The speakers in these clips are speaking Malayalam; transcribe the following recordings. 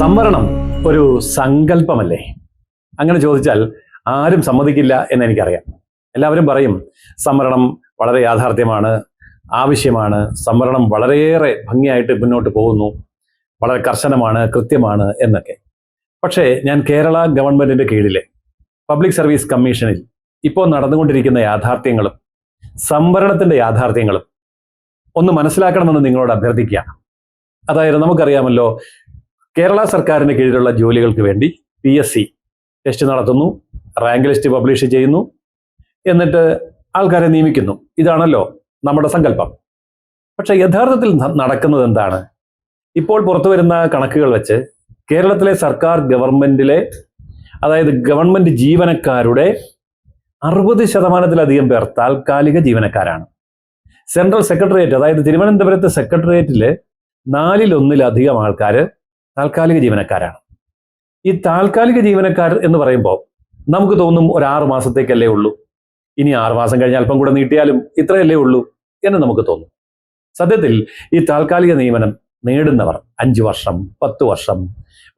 സംവരണം ഒരു സങ്കല്പമല്ലേ? അങ്ങനെ ചോദിച്ചാൽ ആരും സമ്മതിക്കില്ല എന്ന് എനിക്കറിയാം. എല്ലാവരും പറയും സംവരണം വളരെ യാഥാർത്ഥ്യമാണ് ആവശ്യമാണ് സംവരണം വളരെയേറെ ഭംഗിയായിട്ട് മുന്നോട്ട് പോകുന്നു വളരെ കർശനമാണ് കൃത്യമാണ് എന്നൊക്കെ. പക്ഷേ ഞാൻ കേരള ഗവൺമെന്റിന്റെ കീഴിലെ പബ്ലിക് സർവീസ് കമ്മീഷനിൽ ഇപ്പോൾ നടന്നുകൊണ്ടിരിക്കുന്ന യാഥാർത്ഥ്യങ്ങളും സംവരണത്തിന്റെ യാഥാർത്ഥ്യങ്ങളും ഒന്ന് മനസ്സിലാക്കണമെന്ന് നിങ്ങളോട് അഭ്യർത്ഥിക്കുക അതായത് നമുക്കറിയാമല്ലോ കേരള സർക്കാരിന് കീഴിലുള്ള ജോലികൾക്ക് വേണ്ടി പി എസ് സി ടെസ്റ്റ് നടത്തുന്നു റാങ്ക് ലിസ്റ്റ് പബ്ലിഷ് ചെയ്യുന്നു എന്നിട്ട് ആൾക്കാരെ നിയമിക്കുന്നു. ഇതാണല്ലോ നമ്മുടെ സങ്കല്പം. പക്ഷെ യഥാർത്ഥത്തിൽ നടക്കുന്നത് എന്താണ്? ഇപ്പോൾ പുറത്തു വരുന്ന കണക്കുകൾ വെച്ച് കേരളത്തിലെ സർക്കാർ ഗവൺമെന്റിലെ അതായത് ഗവൺമെന്റ് ജീവനക്കാരുടെ അറുപത് ശതമാനത്തിലധികം പേർ താൽക്കാലിക ജീവനക്കാരാണ്. സെൻട്രൽ സെക്രട്ടേറിയറ്റ് അതായത് തിരുവനന്തപുരത്ത് സെക്രട്ടേറിയറ്റിൽ നാലിലൊന്നിലധികം ആൾക്കാർ താൽക്കാലിക ജീവനക്കാരാണ്. ഈ താൽക്കാലിക ജീവനക്കാർ എന്ന് പറയുമ്പോൾ നമുക്ക് തോന്നും ഒരു ആറു മാസത്തേക്കല്ലേ ഉള്ളൂ. ഇനി ആറു മാസം കഴിഞ്ഞ് അല്പം കൂടെ നീട്ടിയാലും ഇത്രയല്ലേ ഉള്ളൂ എന്ന് നമുക്ക് തോന്നും. സത്യത്തിൽ ഈ താൽക്കാലിക നിയമനം നേടുന്നവർ അഞ്ച് വർഷം പത്ത് വർഷം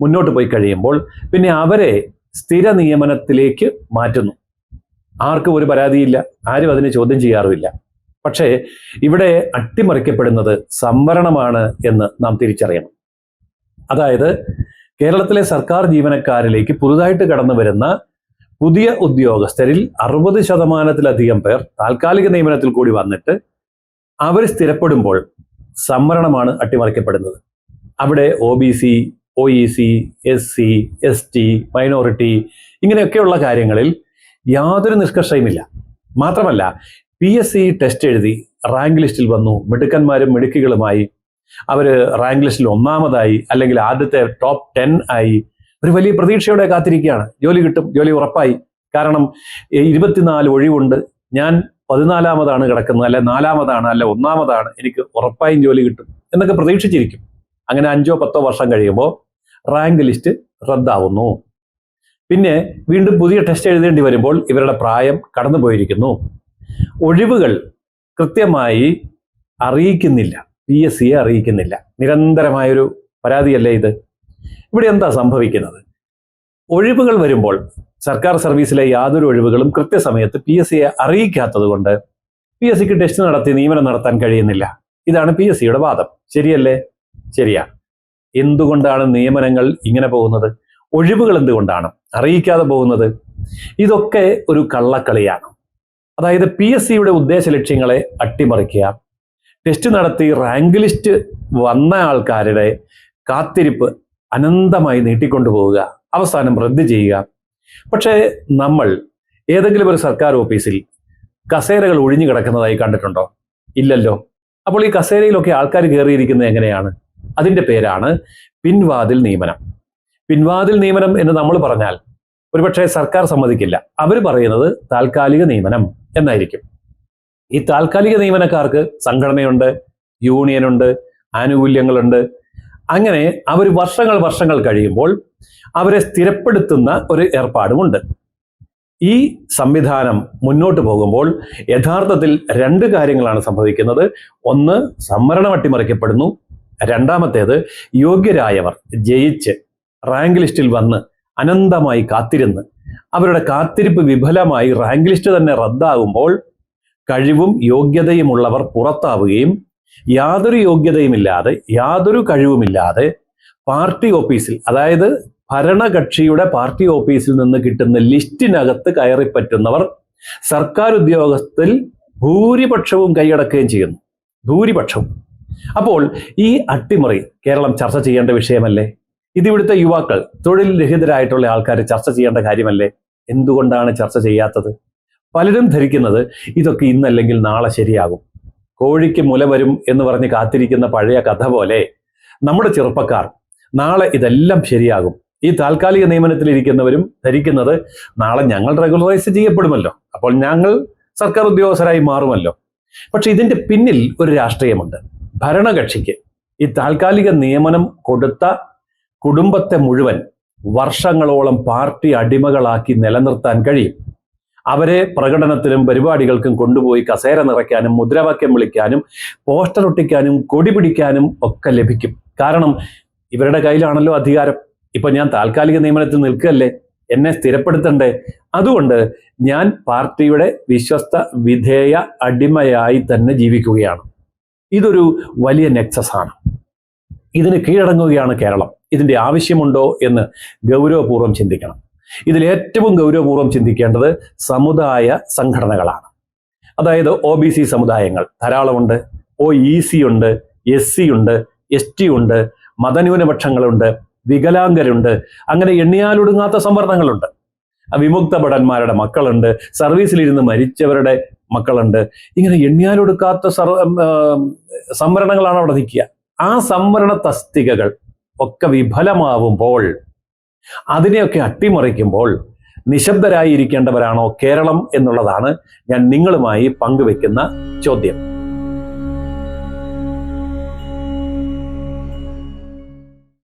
മുന്നോട്ട് പോയി കഴിയുമ്പോൾ പിന്നെ അവരെ സ്ഥിര നിയമനത്തിലേക്ക് മാറ്റുന്നു. ആർക്കും ഒരു പരാതിയില്ല. ആരും അതിനെ ചോദ്യം ചെയ്യാറുമില്ല. പക്ഷേ ഇവിടെ അട്ടിമറിക്കപ്പെടുന്നത് സംവരണമാണ് എന്ന് നാം തിരിച്ചറിയണം. അതായത് കേരളത്തിലെ സർക്കാർ ജീവനക്കാരിലേക്ക് പുതുതായിട്ട് കടന്നു വരുന്ന പുതിയ ഉദ്യോഗസ്ഥരിൽ അറുപത് ശതമാനത്തിലധികം പേർ താൽക്കാലിക നിയമനത്തിൽ കൂടി വന്നിട്ട് അവർ സ്ഥിരപ്പെടുമ്പോൾ സംവരണമാണ് അട്ടിമറിക്കപ്പെടുന്നത്. അവിടെ O B C O E C S C S T minority ഇങ്ങനെയൊക്കെയുള്ള കാര്യങ്ങളിൽ യാതൊരു നിഷ്കർഷയുമില്ല. മാത്രമല്ല പി എസ് സി ടെസ്റ്റ് എഴുതി റാങ്ക് ലിസ്റ്റിൽ വന്നു മിടുക്കന്മാരും മിടുക്കികളുമായി അവർ റാങ്ക് ലിസ്റ്റിൽ ഒന്നാമതായി അല്ലെങ്കിൽ ആദ്യത്തെ ടോപ്പ് ടെൻ ആയി ഒരു വലിയ പ്രതീക്ഷയോടെ കാത്തിരിക്കുകയാണ്. ജോലി കിട്ടും ജോലി ഉറപ്പായി. കാരണം ഇരുപത്തിനാല് ഒഴിവുണ്ട്. ഞാൻ പതിനാലാമതാണ് കിടക്കുന്നത് അല്ലെ നാലാമതാണ് അല്ലെ ഒന്നാമതാണ്. എനിക്ക് ഉറപ്പായും ജോലി കിട്ടും എന്നൊക്കെ പ്രതീക്ഷിച്ചിരിക്കും. അങ്ങനെ അഞ്ചോ പത്തോ വർഷം കഴിയുമ്പോൾ റാങ്ക് ലിസ്റ്റ് റദ്ദാവുന്നു. പിന്നെ വീണ്ടും പുതിയ ടെസ്റ്റ് എഴുതേണ്ടി വരുമ്പോൾ ഇവരുടെ പ്രായം കടന്നുപോയിരിക്കുന്നു. ഒഴിവുകൾ കൃത്യമായി അറിയിക്കുന്നില്ല. പി എസ് സിയെ അറിയിക്കുന്നില്ല. നിരന്തരമായൊരു പരാതിയല്ലേ ഇത്? ഇവിടെ എന്താ സംഭവിക്കുന്നത്? ഒഴിവുകൾ വരുമ്പോൾ സർക്കാർ സർവീസിലെ യാതൊരു ഒഴിവുകളും കൃത്യസമയത്ത് പി എസ് സിയെ അറിയിക്കാത്തത് കൊണ്ട് പി എസ് സിക്ക് ടെസ്റ്റ് നടത്തി നിയമനം നടത്താൻ കഴിയുന്നില്ല. ഇതാണ് പി എസ് സിയുടെ വാദം. ശരിയല്ലേ? ശരിയാ. എന്തുകൊണ്ടാണ് നിയമനങ്ങൾ ഇങ്ങനെ പോകുന്നത്? ഒഴിവുകൾ എന്തുകൊണ്ടാണ്? അറിയിക്കാതെ പോകുന്നത്? ഇതൊക്കെ ഒരു കള്ളക്കളിയാണ്. അതായത് പി എസ് സിയുടെ ഉദ്ദേശ ലക്ഷ്യങ്ങളെ അട്ടിമറിക്കുക ടെസ്റ്റ് നടത്തി റാങ്ക് ലിസ്റ്റ് വന്ന ആൾക്കാരുടെ കാത്തിരിപ്പ് അനന്തമായി നീട്ടിക്കൊണ്ടു പോവുക അവസാനം റദ്ദ് ചെയ്യുക. പക്ഷേ നമ്മൾ ഏതെങ്കിലും ഒരു സർക്കാർ ഓഫീസിൽ കസേരകൾ ഒഴിഞ്ഞു കിടക്കുന്നതായി കണ്ടിട്ടുണ്ടോ? ഇല്ലല്ലോ. അപ്പോൾ ഈ കസേരയിലൊക്കെ ആൾക്കാർ കയറിയിരിക്കുന്നത് എങ്ങനെയാണ്? അതിന്റെ പേരാണ് പിൻവാതിൽ നിയമനം. പിൻവാതിൽ നിയമനം എന്ന് നമ്മൾ പറഞ്ഞാൽ ഒരുപക്ഷെ സർക്കാർ സമ്മതിക്കില്ല. അവർ പറയുന്നത് താൽക്കാലിക നിയമനം എന്നായിരിക്കും. ഈ താൽക്കാലിക നിയമനക്കാർക്ക് സംഘടനയുണ്ട് യൂണിയനുണ്ട് ആനുകൂല്യങ്ങളുണ്ട്. അങ്ങനെ അവർ വർഷങ്ങൾ വർഷങ്ങൾ കഴിയുമ്പോൾ അവരെ സ്ഥിരപ്പെടുത്തുന്ന ഒരു ഏർപ്പാടുമുണ്ട്. ഈ സംവിധാനം മുന്നോട്ട് പോകുമ്പോൾ യഥാർത്ഥത്തിൽ രണ്ട് കാര്യങ്ങളാണ് സംഭവിക്കുന്നത്. ഒന്ന് സംവരണം അട്ടിമറിക്കപ്പെടുന്നു രണ്ടാമത്തേത് യോഗ്യരായവർ ജയിച്ച് റാങ്ക് ലിസ്റ്റിൽ വന്ന് അനന്തമായി കാത്തിരുന്ന് അവരുടെ കാത്തിരിപ്പ് വിഫലമായി റാങ്ക് ലിസ്റ്റ് തന്നെ റദ്ദാകുമ്പോൾ കഴിവും യോഗ്യതയുമുള്ളവർ പുറത്താവുകയും യാതൊരു യോഗ്യതയുമില്ലാതെ യാതൊരു കഴിവുമില്ലാതെ പാർട്ടി ഓഫീസിൽ അതായത് ഭരണകക്ഷിയുടെ പാർട്ടി ഓഫീസിൽ നിന്ന് കിട്ടുന്ന ലിസ്റ്റിനകത്ത് കയറിപ്പറ്റുന്നവർ സർക്കാർ ഉദ്യോഗസ്ഥത്തിൽ ഭൂരിപക്ഷവും കൈയടക്കുകയും ചെയ്യുന്നു. ഭൂരിപക്ഷവും. അപ്പോൾ ഈ അട്ടിമറി കേരളം ചർച്ച ചെയ്യേണ്ട വിഷയമല്ലേ? ഇതിവിടുത്തെ യുവാക്കൾ തൊഴിൽ രഹിതരായിട്ടുള്ള ആൾക്കാർ ചർച്ച ചെയ്യേണ്ട കാര്യമല്ലേ? എന്തുകൊണ്ടാണ് ചർച്ച ചെയ്യാത്തത്? പലരും ധരിക്കുന്നത് ഇതൊക്കെ ഇന്നല്ലെങ്കിൽ നാളെ ശരിയാകും. കോഴിക്ക് മുല വരും എന്ന് പറഞ്ഞ് കാത്തിരിക്കുന്ന പഴയ കഥ പോലെ നമ്മുടെ ചെറുപ്പക്കാർ നാളെ ഇതെല്ലാം ശരിയാകും. ഈ താൽക്കാലിക നിയമനത്തിലിരിക്കുന്നവരും ധരിക്കുന്നത് നാളെ ഞങ്ങൾ റെഗുലറൈസ് ചെയ്യപ്പെടുമല്ലോ. അപ്പോൾ ഞങ്ങൾ സർക്കാർ ഉദ്യോഗസ്ഥരായി മാറുമല്ലോ. പക്ഷെ ഇതിന്റെ പിന്നിൽ ഒരു രാഷ്ട്രീയമുണ്ട്. ഭരണകക്ഷിക്ക് ഈ താൽക്കാലിക നിയമനം കൊടുത്ത കുടുംബത്തെ മുഴുവൻ വർഷങ്ങളോളം പാർട്ടി അടിമകളാക്കി നിലനിർത്താൻ കഴിയും. അവരെ പ്രകടനത്തിലും പരിപാടികൾക്കും കൊണ്ടുപോയി കസേര നിറയ്ക്കാനും മുദ്രാവാക്യം വിളിക്കാനും പോസ്റ്റർ ഒട്ടിക്കാനും കൊടി പിടിക്കാനും ഒക്കെ ലഭിക്കും. കാരണം ഇവരുടെ കയ്യിലാണല്ലോ അധികാരം. ഇപ്പൊ ഞാൻ താൽക്കാലിക നിയമനത്തിൽ നിൽക്കുകയല്ലേ? എന്നെ സ്ഥിരപ്പെടുത്തണ്ടേ? അതുകൊണ്ട് ഞാൻ പാർട്ടിയുടെ വിശ്വസ്ത വിധേയ അടിമയായി തന്നെ ജീവിക്കുകയാണ്. ഇതൊരു വലിയ നെക്സസ് ആണ് ഇതിന് കീഴടങ്ങുകയാണ് കേരളം. ഇതിന്റെ ആവശ്യമുണ്ടോ എന്ന് ഗൗരവപൂർവം ചിന്തിക്കണം. ഇതിൽ ഏറ്റവും ഗൗരവപൂർവം ചിന്തിക്കേണ്ടത് സമുദായ സംഘടനകളാണ്. അതായത് ഒ ബി സി സമുദായങ്ങൾ. ധാരാളമുണ്ട്. ഒ ഇ സി ഉണ്ട്. എസ് സി ഉണ്ട്. എസ് ടി ഉണ്ട്. മതന്യൂനപക്ഷങ്ങളുണ്ട്. വികലാംഗരുണ്ട്. അങ്ങനെ എണ്ണിയാലൊടുങ്ങാത്ത സംവരണങ്ങളുണ്ട്. വിമുക്ത ഭടന്മാരുടെ മക്കളുണ്ട്. സർവീസിലിരുന്ന് മരിച്ചവരുടെ മക്കളുണ്ട്. ഇങ്ങനെ എണ്ണിയാലൊടുക്കാത്ത സർ സംവരണങ്ങളാണ് അവിടെ നിൽക്കുക. ആ സംവരണ തസ്തികകൾ ഒക്കെ വിഫലമാവുമ്പോൾ അതിനെയൊക്കെ അട്ടിമറിക്കുമ്പോൾ നിശബ്ദരായിരിക്കേണ്ടവരാണോ കേരളം എന്നുള്ളതാണ് ഞാൻ നിങ്ങളുമായി പങ്കുവെക്കുന്ന ചോദ്യം.